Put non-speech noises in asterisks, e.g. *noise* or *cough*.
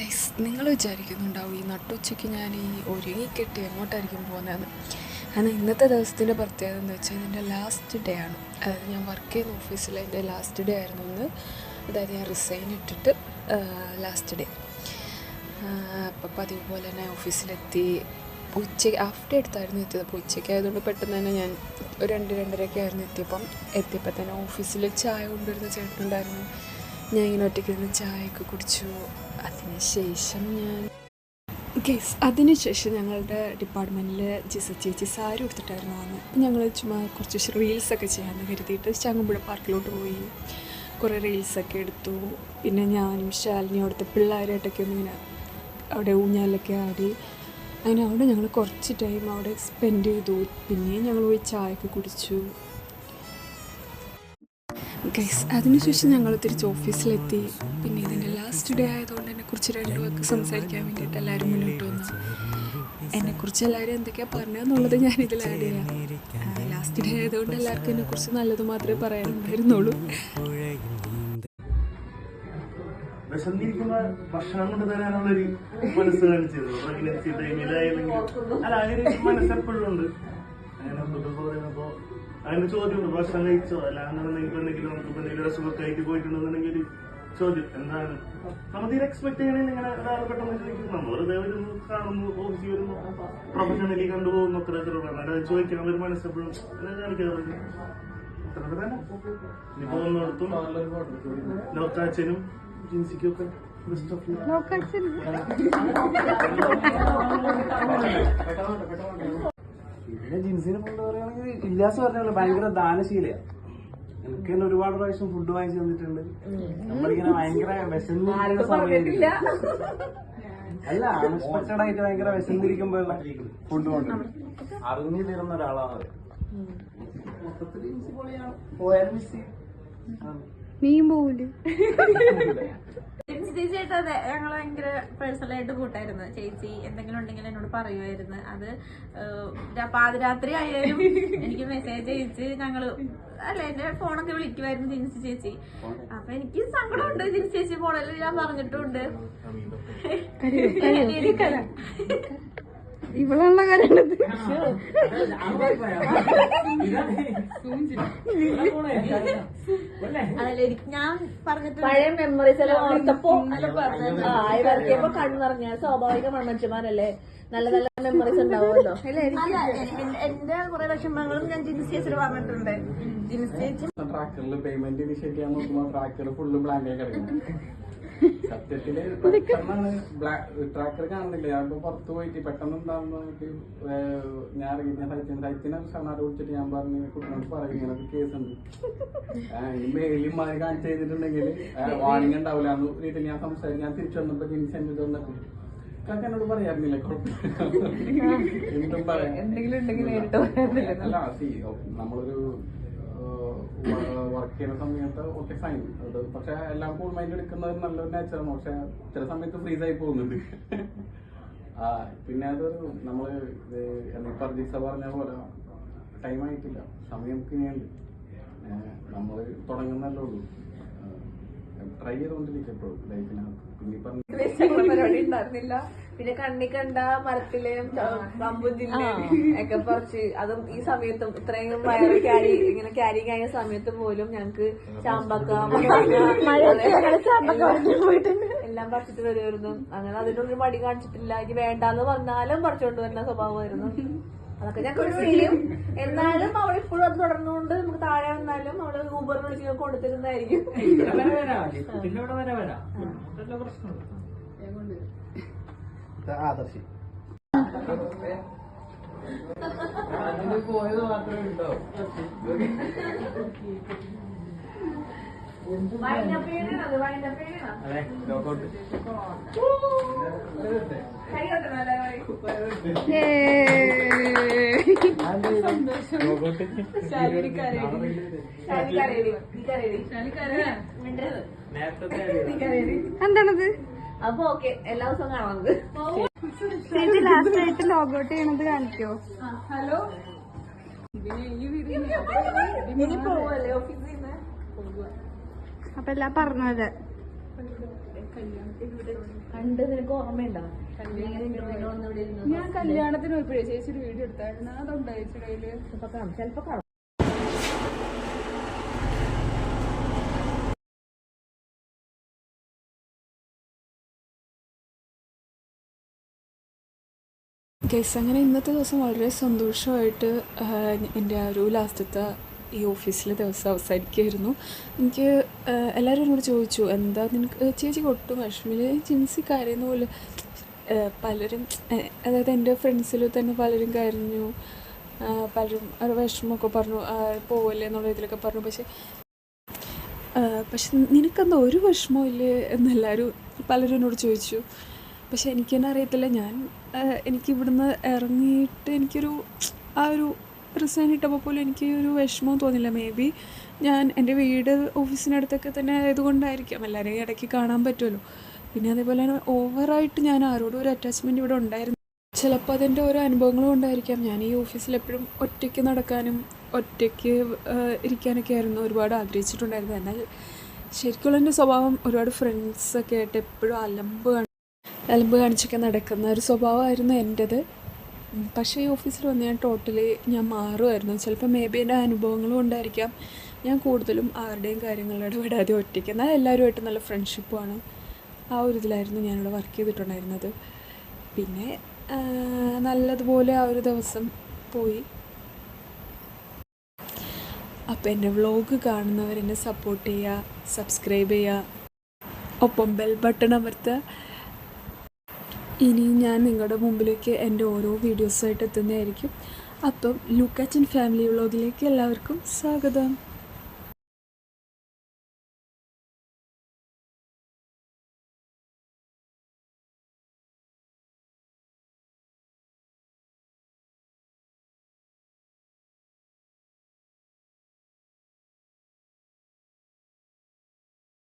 Guys നിങ്ങൾ വിചാരിക്കുന്നുണ്ടാവും ഈ നട്ടുച്ചയ്ക്ക് ഞാൻ ഈ ഒരുങ്ങിക്കെട്ടി എങ്ങോട്ടായിരിക്കും പോകുന്നതെന്ന്. കാരണം ഇന്നത്തെ ദിവസത്തിന്റെ പ്രത്യേകത എന്ന് വെച്ചാൽ ഇതിന്റെ ലാസ്റ്റ് ഡേ ആണ്. അതായത് ഞാൻ വർക്ക് ചെയ്യുന്ന ഓഫീസിൽ എന്റെ ലാസ്റ്റ് ഡേ ആയിരുന്നു ഇന്ന്. അതായത് ഞാൻ റിസൈൻ ഇട്ടിട്ട് ലാസ്റ്റ് ഡേ അപ്പം പതിവ് പോലെ തന്നെ ഓഫീസിലെത്തി ഉച്ചയ്ക്ക് ആഫ്റ്റർ എടുത്തായിരുന്നു എത്തിയത്. അപ്പോൾ ഉച്ചയ്ക്ക് ആയതുകൊണ്ട് പെട്ടെന്ന് തന്നെ ഞാൻ ഒരു രണ്ട് രണ്ടരയൊക്കെ ആയിരുന്നു എത്തിയപ്പം. എത്തിയപ്പോൾ തന്നെ ഓഫീസിൽ ചായ കൊണ്ടുവരുന്ന ചേട്ടനുണ്ടായിരുന്നു. ഞാൻ ഇങ്ങനെ ഒറ്റയ്ക്ക് ഇരുന്ന് ചായയൊക്കെ കുടിച്ചു. അതിനുശേഷം ഞാൻ ഗേസ് അതിനുശേഷം ഞങ്ങളുടെ ഡിപ്പാർട്ട്മെന്റിൽ ജിസ ചേച്ചി സാരി കൊടുത്തിട്ടായിരുന്നു വന്നത് അപ്പം ഞങ്ങൾ ചുമ്മാ കുറച്ച് റീൽസൊക്കെ ചെയ്യാമെന്ന് കരുതിയിട്ട് ചങ്ങമ്പുഴ പാർക്കിലോട്ട് പോയി. കുറേ റീൽസൊക്കെ എടുത്തു. പിന്നെ ഞാനും ശാലിനി അവിടുത്തെ പിള്ളേരായിട്ടൊക്കെ ഒന്ന് ഇങ്ങനെ അവിടെ ഊഞ്ഞാലൊക്കെ ആടി. അങ്ങനെ അവിടെ ഞങ്ങൾ കുറച്ച് ടൈം അവിടെ സ്പെൻഡ് ചെയ്തു. പിന്നെയും ഞങ്ങൾ പോയി ചായയൊക്കെ കുടിച്ചു. ഗൈസ് അതിനുശേഷം ഞങ്ങൾ തിരിച്ച് ഓഫീസിലെത്തി പിന്നെ ഇതിന്റെ ലാസ്റ്റ് ഡേ ആയതുകൊണ്ട് എന്നെക്കുറിച്ച് രണ്ട് വാക്ക് സംസാരിക്കാൻ വേണ്ടിയിട്ട് എല്ലാവരും മുന്നോട്ട് വന്നു. എന്നെക്കുറിച്ച് എല്ലാവരും എന്തൊക്കെയാണ് പറഞ്ഞതെന്നുള്ളത് ഞാൻ ഇതിൽ ആഡ് ചെയ്യാം. ലാസ്റ്റ് ഡേ ആയതുകൊണ്ട് എല്ലാവർക്കും എന്നെക്കുറിച്ച് നല്ലത് മാത്രമേ പറയാനുണ്ടായിരുന്നുള്ളൂ. ഭക്ഷണം കൊണ്ട് തരാനുള്ള ഒരു മനസ്സ് കാണിച്ചത് അല്ല അങ്ങനെ മനസ്സെപ്പോഴും ഉണ്ട്. അങ്ങനെ ചോദ്യം പറയുമ്പോ അങ്ങനെ ചോദ്യമുണ്ട്. ഭക്ഷണം കഴിച്ചോ? അല്ല അങ്ങനെ എന്തെങ്കിലും എന്തെങ്കിലും നമുക്ക് എന്തെങ്കിലും അസുഖമൊക്കെ ആയിട്ട് പോയിട്ടുണ്ടെന്നുണ്ടെങ്കിൽ ഒരു ചോദ്യം. എന്താണ്? നമ്മൾ തീരെ എക്സ്പെക്ട് ചെയ്യണമെങ്കിൽ ഇങ്ങനെ ഒരാൾ പെട്ടെന്ന് ചോദിക്കും. നമ്മൾ വെറുതെ വരുന്നു കാണുന്നു ഓഫീസിൽ വരുന്നു പ്രൊഫഷണലി കണ്ടുപോകുന്നു അത്ര അത്ര അല്ലാതെ ചോദിക്കാൻ ഒരു മനസ്സെപ്പോഴും കാണിക്കാറുണ്ട് അത്ര തന്നെ. ഇനി പോകുന്നിടത്തും ലോക്കാച്ചനും ജിൻസിക്കൊക്കെ ബെസ്റ്റ് ഓഫ് പറയുകയാണെങ്കിൽ ഇല്ലാസ് പറഞ്ഞ ഭയങ്കര ദാനശീലയാണ് എനിക്ക് തന്നെ ഒരുപാട് പ്രാവശ്യം ഫുഡ് വാങ്ങിച്ചു തന്നിട്ടുണ്ട്. നമ്മളിങ്ങനെ ഭയങ്കര വിശന്നിരിക്കുന്ന സമയമില്ല അല്ല അൺഎക്സ്പെക്ടഡ് ആയിട്ട് ഭയങ്കര വിശന്നിരിക്കുമ്പോഴുള്ള ഫുഡ് കൊണ്ട് അറിഞ്ഞു തരുന്ന ഒരാളാണ് മീൻ മൊത്തത്തിൽ *laughs* ചേച്ചി അതെ ഞങ്ങൾ ഭയങ്കര പേഴ്സണൽ ആയിട്ട് കൂട്ടായിരുന്നു ചേച്ചി എന്തെങ്കിലും ഉണ്ടെങ്കിൽ എന്നോട് പറയുമായിരുന്നു അത് പാതിരാത്രി ആയാലും എനിക്ക് മെസ്സേജ് അയച്ച് ഞങ്ങൾ അല്ല എന്റെ ഫോണൊക്കെ വിളിക്കുമായിരുന്നു ജിൻസി ചേച്ചി അപ്പൊ എനിക്ക് സങ്കടമുണ്ട് ജിൻസി ചേച്ചി ഫോണിൽ ഞാൻ പറഞ്ഞിട്ടുണ്ട് ഇവളുള്ള കാര്യമുള്ളത് അതല്ല? എനിക്ക് ഞാൻ പറഞ്ഞിട്ടുണ്ട്. പഴയ മെമ്മറീസ് എല്ലാം ഓർത്തപ്പോ ആ ഇറക്കിയപ്പോ കണ്ണറിഞ്ഞ സ്വാഭാവിക മനുഷ്യന്മാരല്ലേ നല്ല നല്ല മെമ്മറീസ് ഉണ്ടാവുമല്ലോ. എന്റെ കുറെ വിഷമങ്ങളും ഞാൻ ജിൻസിയസിൽ ചേച്ചിയോട് പറഞ്ഞിട്ടുണ്ട്. ജിൻസി ചേച്ചി. ട്രാക്കറിൽ പേയ്മെന്റ് ഇനിഷ്യേറ്റ് ചെയ്യാൻ നോക്കുമ്പോ ട്രാക്കർ ഫുള്ള് ബ്ലാങ്ക് ആയി കിടക്കുന്നു സത്യത്തിൽ പെട്ടെന്നാണ് ട്രാക്കർ കാണുന്നില്ല. ഞാനിപ്പോ പുറത്തു പോയിട്ട് പെട്ടെന്ന് ഉണ്ടാവുന്ന ഞാൻ ഇറങ്ങി ഞാൻ സൈറ്റിന് സൈറ്റിനെ ഷണാറ് കുടിച്ചിട്ട് ഞാൻ പറഞ്ഞു കുട്ടിനോട് പറയും ഇങ്ങനെ കേസ് ഉണ്ട്. മെയിലും മാറി കാണിച്ചു ചെയ്തിട്ടുണ്ടെങ്കിൽ വാണിംഗ് ഉണ്ടാവില്ല എന്ന് വീട്ടിൽ ഞാൻ സംസാരിച്ചു ഞാൻ തിരിച്ചു വന്നപ്പോ ജിൻസ് എന്റെ വന്നപ്പോ കാക്ക എന്നോട് പറയാറില്ല കുഴപ്പമില്ല. *laughs* എന്തും പറയാം. അല്ല നമ്മളൊരു വർക്ക് ചെയ്യുന്ന സമയത്ത് ഓക്കെ ഫൈൻ അത് പക്ഷെ എല്ലാം കൂൾ മൈൻഡ് എടുക്കുന്നത് നല്ലൊരു നേച്ചറാണ് പക്ഷെ ചില സമയത്ത് ഫ്രീസ് ആയി പോകുന്നുണ്ട് പിന്നെ അത് എന്താ പർദീസ പറഞ്ഞ പോലെ ടൈം ആയിട്ടില്ല. സമയം ഇനിയുണ്ട്. ഏഹ് നമ്മൾ തുടങ്ങുന്നല്ലേ ഉള്ളൂ. ട്രൈ ചെയ്തുകൊണ്ടിരിക്കും എപ്പോഴും ലൈഫിനകത്ത് പിന്നെ ഈ പറഞ്ഞ പരിപാടി ഉണ്ടായിരുന്നില്ല. പിന്നെ കണ്ണി കണ്ട മരത്തിലെയും കമ്പുജില്ലയും ഒക്കെ പറിച്ച്. അതും ഈ സമയത്തും ഇത്രയും വയറ് ക്യാരി ഇങ്ങനെ ക്യാരി കഴിഞ്ഞ സമയത്ത് പോലും ഞങ്ങക്ക് ചാമ്പക്ക എല്ലാം പറിച്ചിട്ട് വരുമായിരുന്നു അങ്ങനെ അതിനൊരു മടി കാണിച്ചിട്ടില്ല. ഇനി വേണ്ടാന്ന് പറഞ്ഞാലും പറിച്ചോണ്ട് വരുന്ന സ്വഭാവമായിരുന്നു. അതൊക്കെ ഞാൻ ചെയ്യും എന്നാലും അവൾ ഇപ്പോഴും അത് തുടർന്നുകൊണ്ട് നമുക്ക് താഴെ വന്നാലും അവൾ ഊബർ വിളിച്ച് കൊടുത്തിരുന്നതായിരിക്കും. ആദർശി പോയത് മാത്രമേ ഉണ്ടോ? അതെ ലോക്കൗട്ട് കൈ എന്താണത്? അപ്പൊ ഓക്കെ എല്ലാ ദിവസവും കാണാം. ചേച്ചി ലാസ്റ്റ് ആയിട്ട് ലോഗൗട്ട് ചെയ്യണത് കാണിക്കോ? ഇനി പോവല്ലേ? ഓഫീസിൽ നിന്ന്? അപ്പൊ എല്ലാം പറഞ്ഞത് കണ്ട് നിനക്ക് ഓർമ്മയുണ്ടോ? ഇവിടെ ഇരുന്ന്? ഞാൻ കല്യാണത്തിന് പോയപ്പോഴേ ചേച്ചി ഒരു വീഡിയോ എടുത്തായിരുന്നു. അതുണ്ടോ ചേച്ചിയുടെ കയ്യിൽ. ചിലപ്പോ കാണാം. കേസ് ഗൈസ് അങ്ങനെ ഇന്നത്തെ ദിവസം വളരെ സന്തോഷമായിട്ട് എന്റെ ആ ഒരു ലാസ്റ്റത്തെ ഈ ഓഫീസിലെ ദിവസം അവസാനിക്കുമായിരുന്നു എനിക്ക് എല്ലാവരും എന്നോട് ചോദിച്ചു എന്താ നിനക്ക് ചേച്ചി ഒട്ടും വിഷമില്ല. ജിൻസി കരയുന്ന പോലെ പലരും അതായത് എന്റെ ഫ്രണ്ട്സിൽ തന്നെ പലരും കരഞ്ഞു. പലരും ഒരു വിഷമമൊക്കെ പറഞ്ഞു പോവല്ലേ എന്നുള്ള ഇതിലൊക്കെ പറഞ്ഞു. പക്ഷേ പക്ഷെ നിനക്കെന്താ ഒരു വിഷമവും ഇല്ലേ? എന്നെല്ലാവരും പലരും എന്നോട് ചോദിച്ചു. പക്ഷെ എനിക്കെന്നെ അറിയത്തില്ല. ഞാൻ എനിക്ക് ഇവിടുന്ന് ഇറങ്ങിയിട്ട് എനിക്കൊരു ആ ഒരു റിസൈൻ കിട്ടുമ്പോൾ പോലും എനിക്ക് ഒരു വിഷമവും തോന്നില്ല. മേ ബി ഞാൻ എന്റെ വീട് ഓഫീസിനടുത്തൊക്കെ തന്നെ ആയതുകൊണ്ടായിരിക്കാം എല്ലാവരെയും ഇടയ്ക്ക് കാണാൻ പറ്റുമല്ലോ. പിന്നെ അതേപോലെ തന്നെ ഓവറായിട്ട് ഞാൻ ആരോടും ഒരു അറ്റാച്ച്മെന്റ് ഇവിടെ ഉണ്ടായിരുന്നു ചിലപ്പോൾ അതിന്റെ ഓരോ അനുഭവങ്ങളും ഉണ്ടായിരിക്കാം ഞാൻ ഈ ഓഫീസിൽ എപ്പോഴും ഒറ്റയ്ക്ക് നടക്കാനും ഒറ്റയ്ക്ക് ഇരിക്കാനൊക്കെ ആയിരുന്നു ഒരുപാട് ആഗ്രഹിച്ചിട്ടുണ്ടായിരുന്നത്. എന്നാൽ ശരിക്കുള്ള എന്റെ സ്വഭാവം ഒരുപാട് ഫ്രണ്ട്സൊക്കെ ആയിട്ട് എപ്പോഴും അലമ്പ് അലമ്പ് കാണിച്ചൊക്കെ നടക്കുന്ന ഒരു സ്വഭാവമായിരുന്നു എന്റേത്. പക്ഷേ ഈ ഓഫീസിൽ വന്ന് ഞാൻ ടോട്ടലി ഞാൻ മാറുമായിരുന്നു. ചിലപ്പോൾ മേ ബി എന്റെ അനുഭവങ്ങളും ഉണ്ടായിരിക്കാം. ഞാൻ കൂടുതലും ആരുടെയും കാര്യങ്ങളിൽ ഇടപെടാതെ ഒറ്റയ്ക്ക്. എന്നാൽ എല്ലാവരുമായിട്ട് നല്ല ഫ്രണ്ട്ഷിപ്പുമാണ് ആ ഒരു ഇതിലായിരുന്നു ഞാനിവിടെ വർക്ക് ചെയ്തിട്ടുണ്ടായിരുന്നത്. പിന്നെ നല്ലതുപോലെ ആ ഒരു ദിവസം പോയി. അപ്പോൾ എന്റെ വ്ളോഗ് കാണുന്നവർ എന്നെ സപ്പോർട്ട് ചെയ്യുക സബ്സ്ക്രൈബ് ചെയ്യുക. ഒപ്പം ബെൽ ബട്ടൺ അമർത്തുക. ഇനി ഞാൻ നിങ്ങളുടെ മുമ്പിലേക്ക് എന്റെ ഓരോ വീഡിയോസായിട്ട് എത്തുന്നതായിരിക്കും. അപ്പം ലൂക്കാച്ചൻ ഫാമിലി വ്ളോഗിലേക്ക് എല്ലാവർക്കും സ്വാഗതം.